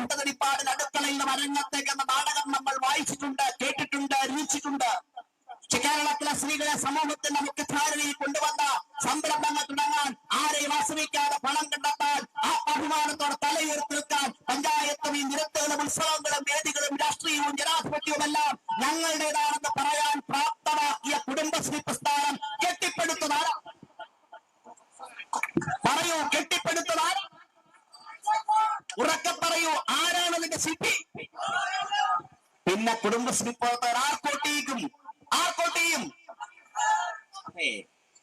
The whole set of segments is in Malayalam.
ഭട്ടതിരിപ്പാടിൽ അടുക്കളയിൽ അരങ്ങത്തേക്ക് എന്ന നാടകം നമ്മൾ വായിച്ചിട്ടുണ്ട് കേട്ടിട്ടുണ്ട് രുചിച്ചിട്ടുണ്ട് പക്ഷെ കേരളത്തിലെ സ്ത്രീകളെ സമൂഹത്തിന്റെ മുഖ്യധാരയിൽ കൊണ്ടുവന്ന സംരംഭങ്ങൾ തുടങ്ങാൻ ആരെയും ആശ്രയിക്കാതെ പണം കണ്ടെത്താൻ ആ തലയുയർത്തി നിൽക്കാൻ പഞ്ചായത്തും ഈ നിരത്തുകളും ഉത്സവങ്ങളും വേദികളും രാഷ്ട്രീയവും ജനാധിപത്യവുമെല്ലാം ഞങ്ങളുടേതാണെന്ന് പറയാൻ പ്രാപ്തമാക്കിയ കുടുംബശ്രീ പ്രസ്ഥാനം കെട്ടിപ്പടുത്തതാണ്. പറയൂ കെട്ടിപ്പടുത്തതാണ്. ഉറക്കെ പറയൂ കുടുംബശ്രീ പ്രവർത്തകർ ആർക്കോട്ടേക്കും ആർക്കോട്ടിയും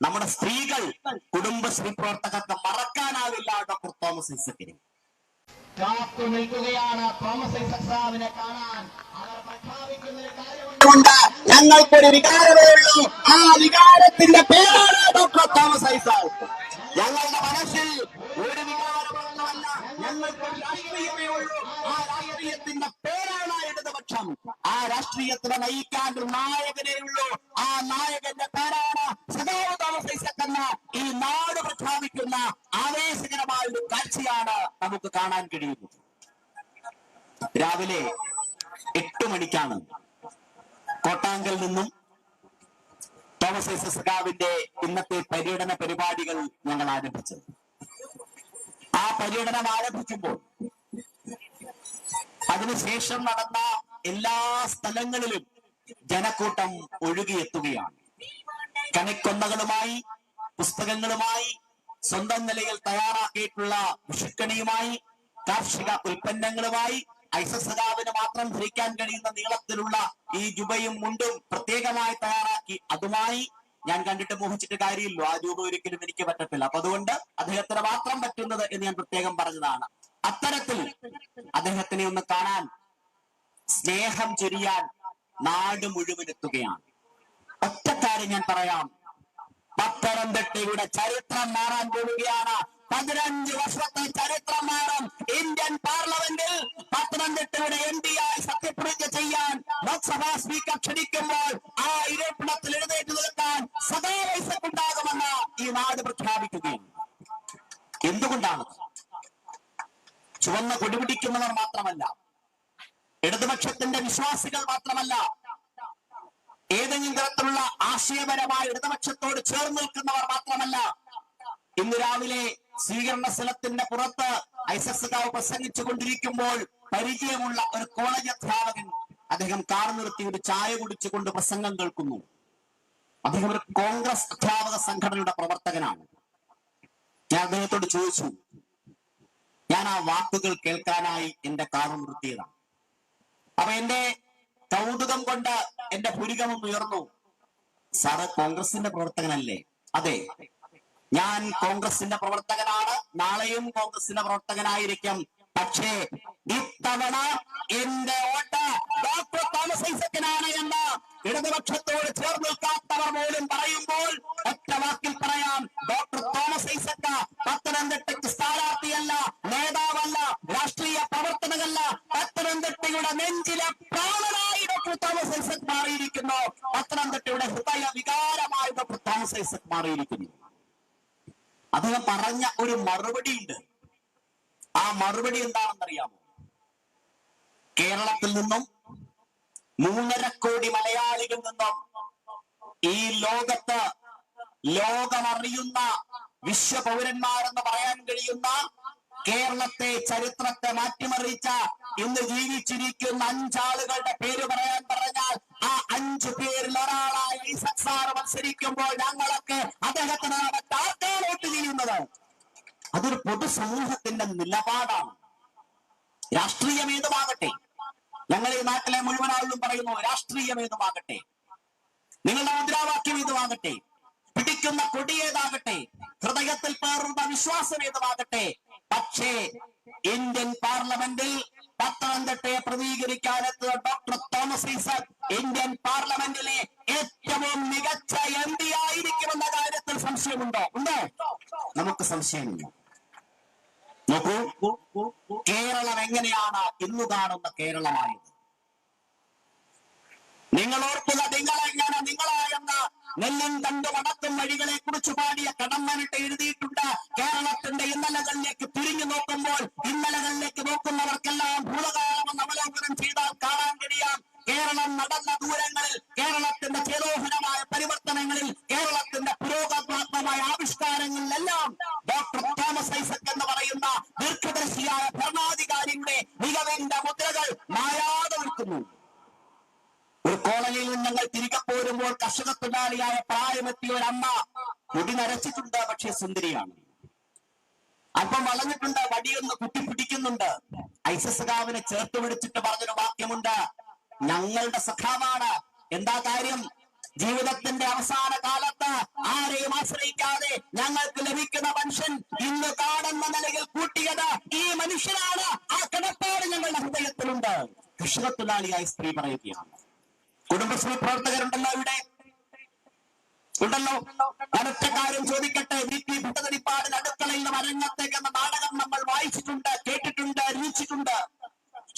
നമ്മുടെ സ്ത്രീകൾ കുടുംബശ്രീ പ്രവർത്തകർക്ക് മറക്കാനാവില്ല ഡോക്ടർ തോമസ് ഐസക്കിന്. കാത്തു നിൽക്കുകയാണ് തോമസ് കാണാൻ. അവർ പ്രഖ്യാപിക്കുന്ന ഒരു കാര്യമുണ്ട് ഞങ്ങൾക്കൊരു വികാരമേ ഉള്ളൂ. ആ വികാരത്തിന്റെ പേരാണ് ഡോക്ടർ തോമസ് ഐസക്. ഞങ്ങളുടെ മനസ്സിൽ ഒരു വികാരമൊന്നുമല്ല ഞങ്ങൾക്ക് രാഷ്ട്രീയമേ ഉള്ളൂ. ആ രാഷ്ട്രീയത്തിന്റെ ആ രാഷ്ട്രീയത്തിനെ നയിക്കാൻ ഒരു നായകനേ ഉള്ളൂ. ആ നായകന്റെ പേരാണ് സദാവ് തോമസ് എന്ന ഈ നാട് പ്രഖ്യാപിക്കുന്ന ആവേശകരമായ ഒരു കാഴ്ചയാണ് നമുക്ക് കാണാൻ കഴിയുന്നത്. രാവിലെ എട്ട് മണിക്കാണ് കോട്ടാങ്കൽ നിന്നും തോമസ് ഐസക് സഖാവിന്റെ ഇന്നത്തെ പര്യടന പരിപാടികൾ ഞങ്ങൾ ആരംഭിച്ചത്. ആ പര്യടനം ആരംഭിക്കുമ്പോൾ അതിനുശേഷം നടന്ന എല്ലാ സ്ഥലങ്ങളിലും ജനക്കൂട്ടം ഒഴുകിയെത്തുകയാണ്. കണിക്കൊന്നകളുമായി പുസ്തകങ്ങളുമായി സ്വന്തം നിലയിൽ തയ്യാറാക്കിയിട്ടുള്ള വിഷുക്കണിയുമായി കാർഷിക ഉൽപ്പന്നങ്ങളുമായി ഐസസഖാവിന് മാത്രം ധരിക്കാൻ കഴിയുന്ന നീളത്തിലുള്ള ഈ ജുബയും മുണ്ടും പ്രത്യേകമായി തയ്യാറാക്കി അതുമായി ഞാൻ കണ്ടിട്ട് മോഹിച്ചിട്ട് കാര്യമില്ല. ആ രൂപ ഒരിക്കലും എനിക്ക് പറ്റത്തില്ല. അപ്പൊ അതുകൊണ്ട് അദ്ദേഹത്തിന് മാത്രം പറ്റുന്നത് എന്ന് ഞാൻ പ്രത്യേകം പറഞ്ഞതാണ്. അത്തരത്തിൽ അദ്ദേഹത്തിനെ ഒന്ന് കാണാൻ സ്നേഹം ചൊരിയാൻ നാട് മുഴുവൻ എത്തുകയാണ് ഒറ്റക്കാര്യം ഞാൻ പറയാം. പത്തനംതിട്ടയുടെ ചരിത്രം മാറാൻ പോവുകയാണ്. പതിനഞ്ച് വർഷത്തെ ചരിത്രം മാറും. ഇന്ത്യൻ പാർലമെന്റിൽ പത്തനംതിട്ടയുടെ എം പി ആയി സത്യപ്രതിജ്ഞ ചെയ്യാൻ ലോക്സഭാ സ്പീക്കർ ക്ഷണിക്കുമ്പോൾ ആ ഇരപ്പിടത്തിൽ എഴുന്നേറ്റ് നിൽക്കാൻ സദാ ഉണ്ടാകുമെന്ന് ഈ നാട് പ്രഖ്യാപിക്കുകയും എന്തുകൊണ്ടാണ്? ചുവന്ന കൊടിപിടിക്കുന്നവർ മാത്രമല്ല ഇടതുപക്ഷത്തിന്റെ വിശ്വാസികൾ മാത്രമല്ല ഏതെങ്കിലും തരത്തിലുള്ള ആശയപരമായ ഇടതുപക്ഷത്തോട് ചേർന്ന് നിൽക്കുന്നവർ മാത്രമല്ല ഇന്ന് രാവിലെ സ്വീകരണ സ്ഥലത്തിന്റെ പുറത്ത് ഐസസ്കാവ് പ്രസംഗിച്ചു കൊണ്ടിരിക്കുമ്പോൾ പരിചയമുള്ള ഒരു കോളേജ് അധ്യാപകൻ അദ്ദേഹം കാർ നിർത്തി ഒരു ചായ കുടിച്ചുകൊണ്ട് പ്രസംഗം കേൾക്കുന്നു. അദ്ദേഹം ഒരു കോൺഗ്രസ് അധ്യാപക സംഘടനയുടെ പ്രവർത്തകനാണ്. ഞാൻ അദ്ദേഹത്തോട് ചോദിച്ചു ഞാൻ ആ വാക്കുകൾ കേൾക്കാനായി എന്റെ കാർ നിർത്തിയതാണ് അപ്പൊ എന്റെ കൗതുകം കൊണ്ട് എന്റെ ഭൂരികമം ഉയർന്നു. സാറ് കോൺഗ്രസിന്റെ പ്രവർത്തകനല്ലേ? അതെ. ഞാൻ കോൺഗ്രസിന്റെ പ്രവർത്തകനാണ്. നാളെയും കോൺഗ്രസിന്റെ പ്രവർത്തകനായിരിക്കും. പക്ഷേ ഇത്തവണ എന്റെ വോട്ട് ഡോക്ടർ തോമസ് ഐസക്കിനാണ് എന്ന് ഇടതുപക്ഷത്തോട് പത്തനംതിട്ടയുടെ ഹൃദയ വികാരമായിട്ട് പ്രത്യാസ മാറിയിരിക്കുന്നു. അദ്ദേഹം പറഞ്ഞ ഒരു മറുപടി ഉണ്ട് ആ മറുപടി എന്താണെന്നറിയാമോ? കേരളത്തിൽ നിന്നും മൂന്നര കോടി മലയാളികളിൽ നിന്നും ഈ ലോകത്ത് ലോകമറിയുന്ന വിശ്വപൗരന്മാരെന്ന് പറയാൻ കഴിയുന്ന കേരളത്തെ ചരിത്രത്തെ മാറ്റിമറിച്ച ഇന്ന് ജീവിച്ചിരിക്കുന്ന അഞ്ചാളുകളുടെ പേര് പറയാൻ പറഞ്ഞാൽ അഞ്ചു പേരിൽ ഒരാളായി ഈ സംസാരം മത്സരിക്കുമ്പോൾ ഞങ്ങളൊക്കെ അദ്ദേഹത്തിനാണ് വോട്ട് ചെയ്യുന്നത്. അതൊരു പൊതുസമൂഹത്തിന്റെ നിലപാടാണ്. രാഷ്ട്രീയം ഏതുമാകട്ടെ ഞങ്ങൾ ഈ നാട്ടിലെ മുഴുവൻ ആളുകളും പറയുന്നു രാഷ്ട്രീയം ഏതുമാകട്ടെ നിങ്ങളുടെ മുദ്രാവാക്യം ഏതുമാകട്ടെ പിടിക്കുന്ന കൊടിയേതാകട്ടെ ഹൃദയത്തിൽ പേറുന്ന വിശ്വാസം ഏതുമാകട്ടെ. പക്ഷേ ഇന്ത്യൻ പാർലമെന്റിൽ പത്തനംതിട്ടയെ പ്രതികരിക്കാനെത്തുന്ന ഡോക്ടർ തോമസ് ഐസക് ഇന്ത്യൻ പാർലമെന്റിലെ ഏറ്റവും മികച്ച എം പി ആയിരിക്കുമെന്ന കാര്യത്തിൽ സംശയമുണ്ടോ? ഉണ്ടോ? നമുക്ക് സംശയമില്ല. നോക്കൂ കേരളം എങ്ങനെയാണ് ഇന്ന് കാണുന്ന കേരളമായത്? നിങ്ങൾ ഓർക്കുക നിങ്ങളെങ്ങനെ നിങ്ങളായെന്ന നെല്ലും കണ്ടു വടക്കും വഴികളെ കുറിച്ച് പാടിയ കടമ്മനിട്ട് എഴുതിയിട്ടുണ്ട് കർഷക തൊഴിലാളിയായ പ്രായമെത്തിയ ഒരമ്മ മുടി നരച്ചിട്ടുണ്ട് പക്ഷെ സുന്ദരിയാണ്. അപ്പം വളഞ്ഞിട്ടുണ്ട് വടിയൊന്ന് കുട്ടി പിടിക്കുന്നുണ്ട് ഐസസ്കാവിനെ ചേർത്ത് പിടിച്ചിട്ട് പറഞ്ഞൊരു വാക്യമുണ്ട്. ഞങ്ങളുടെ സഖാവാണ്. എന്താ കാര്യം? ജീവിതത്തിന്റെ അവസാന കാലത്ത് ആരെയും ആശ്രയിക്കാതെ ഞങ്ങൾക്ക് ലഭിക്കുന്ന മനുഷ്യൻ ഇന്ന് കാണുന്ന നിലയിൽ കൂട്ടിയത് ഈ മനുഷ്യനാണ്. ആ കിടപ്പാട് ഞങ്ങളുടെ ഹൃദയത്തിലുണ്ട്. തൊഴിലാളിയായ സ്ത്രീ പറയുകയാണ്. കുടുംബശ്രീ പ്രവർത്തകരുണ്ടല്ലോ ഇവിടെ? ഉണ്ടല്ലോ? അടുത്ത കാര്യം ചോദിക്കട്ടെ. വി പി ഭട്ടതിരിപ്പാടിന് അടുക്കളയിൽ അരങ്ങത്തേക്ക് എന്ന നാടകം നമ്മൾ വായിച്ചിട്ടുണ്ട് കേട്ടിട്ടുണ്ട് രുചിച്ചിട്ടുണ്ട്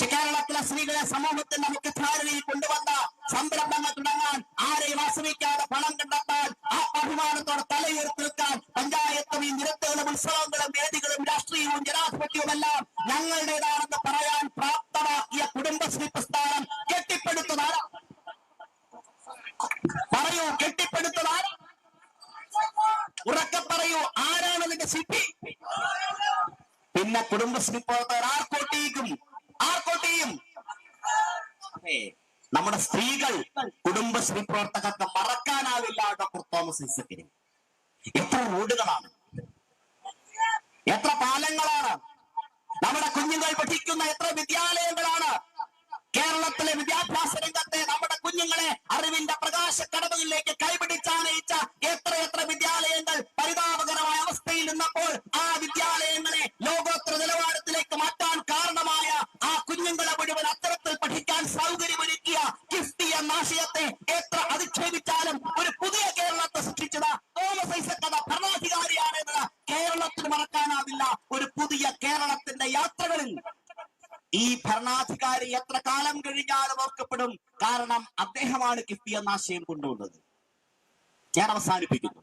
കേരളത്തിലെ സ്ത്രീകളെ സമൂഹത്തിന്റെ മുഖ്യധാരയിൽ കൊണ്ടുവന്ന സംരംഭങ്ങൾ തുടങ്ങാൻ ആരെയും ആശ്രയിക്കാതെ പണം കണ്ടെത്താൻ ആ അഭിമാനത്തോടെ തലയുയർത്തി നിൽക്കാൻ പഞ്ചായത്തും ഈ നിരത്തുകളും ഉത്സവങ്ങളും വേദികളും രാഷ്ട്രീയവും ജനാധിപത്യവും എല്ലാം ഞങ്ങളുടേതാണെന്ന് പറയാൻ പ്രാപ്തമാക്കിയ കുടുംബശ്രീ പ്രസ്ഥാനം കുടുംബശ്രീ പ്രവർത്തകർ ആർക്കോട്ടിക്കും ആർക്കോട്ടിയും നമ്മുടെ സ്ത്രീകൾ കുടുംബശ്രീ പ്രവർത്തകർക്ക് മറക്കാനാവില്ല ഡോക്ടർ തോമസ് എത്ര റോഡുകളാണ്. എത്ര പാലങ്ങളാണ്. നമ്മുടെ കുഞ്ഞുങ്ങൾ പഠിക്കുന്ന എത്ര വിദ്യാലയങ്ങളാണ്. കേരളത്തിലെ വിദ്യാഭ്യാസ രംഗത്തെ നമ്മുടെ കുഞ്ഞുങ്ങളെ അറിവിന്റെ പ്രകാശ കടമയിലേക്ക് കൈപിടിച്ചാനയിച്ച പുതിയ കേരളത്തിന്റെ യാത്രകളിൽ ഈ ഭരണാധികാരി എത്ര കാലം കഴിഞ്ഞാലും ഓർക്കപ്പെടും. കാരണം അദ്ദേഹമാണ് കിഫ്ബി എന്ന ആശയം കൊണ്ടുവന്നത്. ഞാൻ അവസാനിപ്പിക്കുന്നു.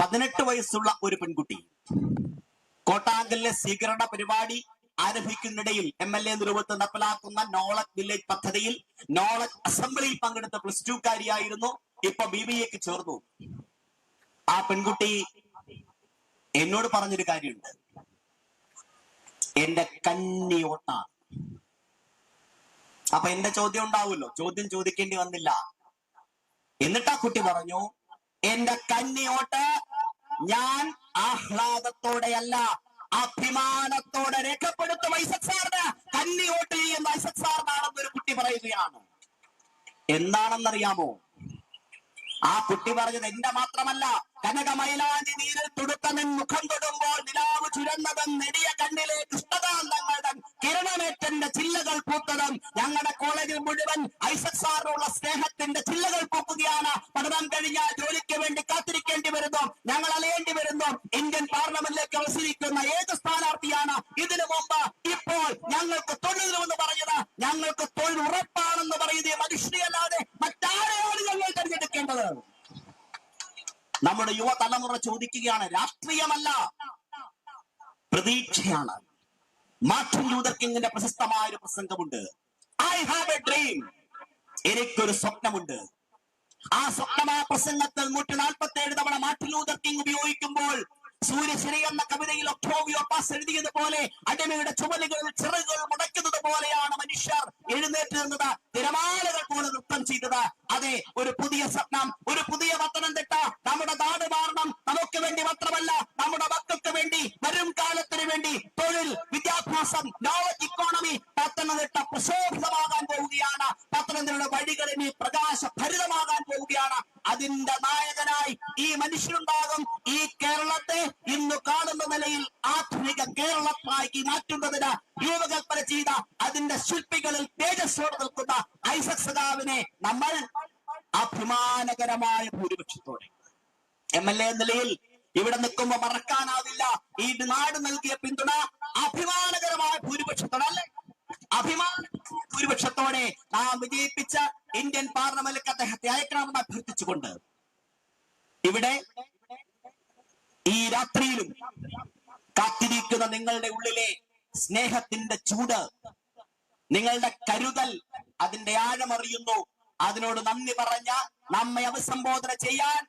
പതിനെട്ട് വയസ്സുള്ള ഒരു പെൺകുട്ടി കോട്ടാങ്കലിലെ സ്വീകരണ പരിപാടി ആരംഭിക്കുന്നിടയിൽ എം എൽ എ നിരൂപത്ത് നടപ്പിലാക്കുന്ന നോളജ് വില്ലേജ് പദ്ധതിയിൽ നോളജ് അസംബ്ലിയിൽ പങ്കെടുത്ത പ്ലസ് ടു കാരിയായിരുന്നു. ഇപ്പൊ ബി ബി എക്ക് ചേർന്നു. ആ പെൺകുട്ടി എന്നോട് പറഞ്ഞൊരു കാര്യമുണ്ട്. എന്റെ കന്നി അപ്പൊ എന്റെ ചോദ്യം ഉണ്ടാവുമല്ലോ? ചോദ്യം ചോദിക്കേണ്ടി വന്നില്ല. എന്നിട്ട് ആ കുട്ടി പറഞ്ഞു എന്റെ കന്നിയോട്ട് ഞാൻ ആഹ്ലാദത്തോടെയല്ല അഭിമാനത്തോടെ രേഖപ്പെടുത്തും ഐസക് സാറിന്. കന്നിയോട്ട് എന്ന് ഐസക് സാറിനാണെന്ന് ഒരു കുട്ടി പറയുകയാണ്. എന്താണെന്നറിയാമോ? ആ കുട്ടി പറഞ്ഞത് എന്റെ മാത്രമല്ല കനകമൈലാഞ്ചി നീരിൽ തുടുത്തമിൻ മുഖം തൊടുമ്പോൾ നിലാവ് ചുരന്നതും നെടിയ കണ്ണിലെ കൃഷ്ണകാന്തങ്ങളുടെ കിരണമേറ്റന്റെ ചില്ലകൾ പൂത്തതും. ഞങ്ങളുടെ കോളേജിൽ മുഴുവൻ ഐസക് സാറിനുള്ള സ്നേഹത്തിന്റെ ചില്ലകൾ പൂക്കുകയാണ്. പഠനം കഴിഞ്ഞാൽ ജോലിക്ക് വേണ്ടി കാത്തിരിക്കേണ്ടി വരുന്നു. ഞങ്ങൾ അലയേണ്ടി വരുന്നു. ഇന്ത്യൻ പാർലമെന്റിലേക്ക് മത്സരിക്കുന്ന ഏത് സ്ഥാനാർത്ഥിയാണ്. ഇതിനു മുമ്പ് ഇപ്പോൾ ഞങ്ങൾക്ക് തൊഴിലെന്ന് പറഞ്ഞത് യുവതലമുറ ചോദിക്കുകയാണ് രാഷ്ട്രീയമല്ല പ്രതീക്ഷയാണ്. മാർട്ടിൻ ലൂതർ കിങ്ങിന്റെ പ്രശസ്തമായ ഒരു പ്രസംഗമുണ്ട്. ഐ ഹാവ് എ ഡ്രീം എനിക്കൊരു സ്വപ്നമുണ്ട്. ആ സ്വപ്നം ആ പ്രസംഗത്തിൽ നൂറ്റി നാൽപ്പത്തി ഏഴ് തവണ മാർട്ടിൻ ലൂതർ കിങ് ഉപയോഗിക്കുമ്പോൾ സൂര്യശ്രീ എന്ന കവിതയിൽ ഒക്ടോവിയോ പാസ് എഴുതിയതുപോലെ അടിമയുടെ ചുമലുകൾ ചിറകുകൾ മുടക്കുന്നത് പോലെയാണ് മനുഷ്യർ എഴുന്നേറ്റ് നിന്നത്. തിരമാലകൾ പോലെ നൃത്തം ചെയ്തത്. അതെ ഒരു പുതിയ സ്വപ്നം ഒരു പുതിയ പത്തനംതിട്ട. നമ്മുടെ നാട് മാറണം. നമുക്ക് വേണ്ടി മാത്രമല്ല മാറ്റുന്നതിന് രൂപകൽപ്പന ചെയ്ത അതിന്റെ ശില്പികളിൽ തേജസ്സോട് നിൽക്കുന്ന ഐസക് സദാവിനെ നമ്മൾ അഭിമാനകരമായ ഭൂരിപക്ഷത്തോടെ. എം എൽ എ നിലയിൽ ഇവിടെ നിൽക്കുമ്പോ മറക്കാനാവില്ല. ഈ നാട് നൽകിയ പിന്തുണ അഭിമാനകരമായ ഭൂരിപക്ഷത്തോടെ അല്ലെ അഭിമാന ഭൂരിപക്ഷത്തോടെ നാം വിജയിപ്പിച്ച ഇന്ത്യൻ പാർലമെന്റിലേക്ക് അദ്ദേഹത്തെ അയക്കണമെന്ന് അഭ്യർത്ഥിച്ചുകൊണ്ട് ഇവിടെ ഈ രാത്രിയിലും കാത്തിരിക്കുന്ന നിങ്ങളുടെ ഉള്ളിലെ സ്നേഹത്തിന്റെ ചൂട്. നിങ്ങളുടെ കരുതൽ അതിന്റെ ആഴമറിയുന്നു. അതിനോട് നന്ദി പറഞ്ഞ നമ്മെ അഭിസംബോധന ചെയ്യാൻ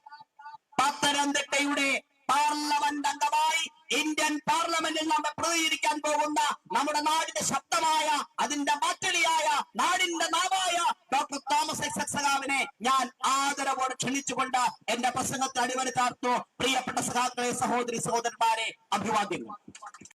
പത്തനംതിട്ടയുടെ പാർലമെന്റ് അംഗമായി ഇന്ത്യൻ പാർലമെന്റിൽ നമ്മെ പ്രതികരിക്കാൻ പോകുന്ന നമ്മുടെ നാടിന്റെ ശബ്ദമായ അതിന്റെ മാറ്റലിയായ നാടിന്റെ നാവായ ഡോക്ടർ തോമസ് സഖാവിനെ ഞാൻ ആദരവോടെ ക്ഷണിച്ചുകൊണ്ട് എന്റെ പ്രസംഗത്തെ അടിവരുത്താർത്തു താർത്തു പ്രിയപ്പെട്ട സഖാക്കളെ സഹോദരി സഹോദരന്മാരെ അഭിവാദ്യങ്ങൾ.